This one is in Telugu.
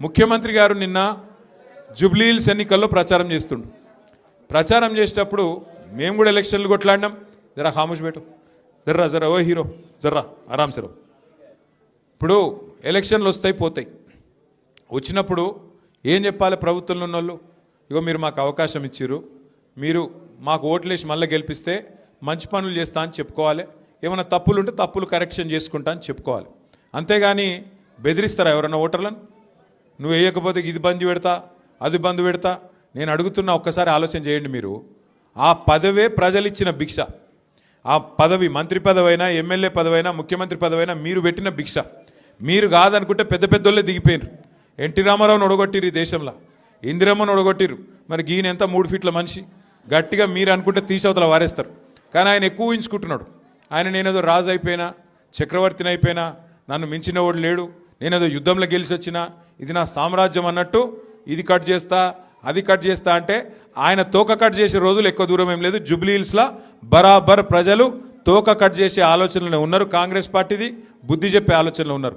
ముఖ్యమంత్రి గారు నిన్న జుబ్లీహిల్స్ ఎన్నికల్లో ప్రచారం చేస్తుండు. ప్రచారం చేసేటప్పుడు మేము కూడా ఎలక్షన్లు కొట్లాడినాం. జరా ఖాముష్ బేటు జర్రా జరా ఓ హీరో జర్రా ఆరామ్ సరో. ఇప్పుడు ఎలక్షన్లు వస్తాయి పోతాయి. వచ్చినప్పుడు ఏం చెప్పాలి ప్రభుత్వంలో ఉన్న వాళ్ళు ఇగో మీరు మాకు అవకాశం ఇచ్చిర్రు. మీరు మాకు ఓట్లేసి మళ్ళీ గెలిపిస్తే మంచి పనులు చేస్తా అని చెప్పుకోవాలి. ఏమైనా తప్పులు ఉంటే తప్పులు కరెక్షన్ చేసుకుంటా అని చెప్పుకోవాలి. అంతేగాని బెదిరిస్తారా ఎవరైనా ఓటర్లను? నువ్వు వేయకపోతే ఇది బంద్ పెడతా అది బంద్ పెడతా. నేను అడుగుతున్నా ఒక్కసారి ఆలోచన చేయండి మీరు. ఆ పదవే ప్రజలు ఇచ్చిన భిక్ష. ఆ పదవి మంత్రి పదవైనా ఎమ్మెల్యే పదవైనా ముఖ్యమంత్రి పదవైనా మీరు పెట్టిన భిక్ష. మీరు కాదనుకుంటే పెద్ద పెద్దోళ్ళే దిగిపోయినారు. ఎన్టీ రామారావుని ఒడగొట్టిరు ఈ దేశంలో. ఇందిరమ్మను ఒడగొట్టిరు మరి ఈయన ఎంత మూడు ఫీట్ల మనిషి? గట్టిగా మీరు అనుకుంటే తీసవతల వారేస్తారు. కానీ ఆయన ఎక్కువ ఊహించుకుంటున్నాడు. ఆయన నేనేదో రాజు అయిపోయినా చక్రవర్తిని అయిపోయినా నన్ను మించిన వాడు లేడు. నేనేదో యుద్ధంలో గెలిచి వచ్చినా ఇది నా సామ్రాజ్యం అన్నట్టు ఇది కట్ చేస్తా అది కట్ చేస్తా అంటే ఆయన తోక కట్ చేసే రోజులు ఎక్కువ దూరం ఏం లేదు. జుబ్లీహిల్స్లా బరాబర్ ప్రజలు తోక కట్ చేసే ఆలోచనలో ఉన్నారు. కాంగ్రెస్ పార్టీది బుద్ధి చెప్పే ఆలోచనలో ఉన్నారు.